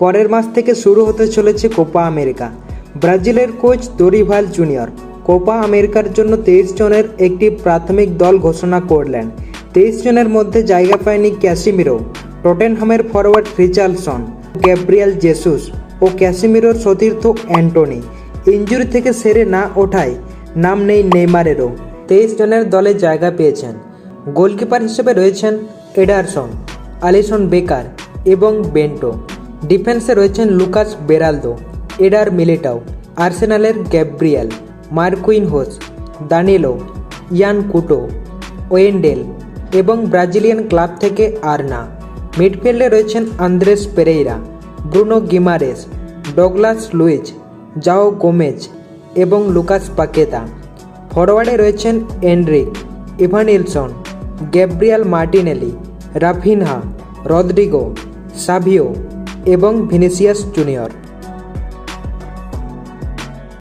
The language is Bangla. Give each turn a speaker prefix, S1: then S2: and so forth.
S1: পরের মাস থেকে শুরু হতে চলেছে কোপা আমেরিকা। ব্রাজিলের কোচ দরিভাল জুনিয়র কোপা আমেরিকার জন্য তেইশ জনের একটি প্রাথমিক দল ঘোষণা করলেন। তেইশ জনের মধ্যে জায়গা পায়নি ক্যাসিমিরো, টটেনহামের ফরওয়ার্ড রিচার্লসন গ্যাব্রিয়াল জেসুস ও ক্যাসিমিরোর সতীর্থ অ্যান্টনি। ইঞ্জুরি থেকে সেরে না ওঠায় নাম নেই নেইমারেরও। তেইশ জনের দলে জায়গা পেয়েছেন। গোলকিপার হিসেবে রয়েছেন এডারসন আলিসন বেকার এবং বেন্টো। ডিফেন্সে রয়েছেন Lucas Beraldo, Eder Militao, আর্সেনালের Gabriel, Marquinhos, Danilo, Yan Couto, Wendell এবং ব্রাজিলিয়ান ক্লাব থেকে আরনা। মিডফিল্ডে রয়েছেন Andreas Pereira, Bruno Guimaraes, Douglas Luiz Joao Gomes এবং লুকাস পাকেতা। ফরওয়ার্ডে রয়েছেন Endrick Evanilson Gabriel Martinelli, Raphinha, Rodrygo, Savio এবং ভিনিসিয়াস জুনিয়র।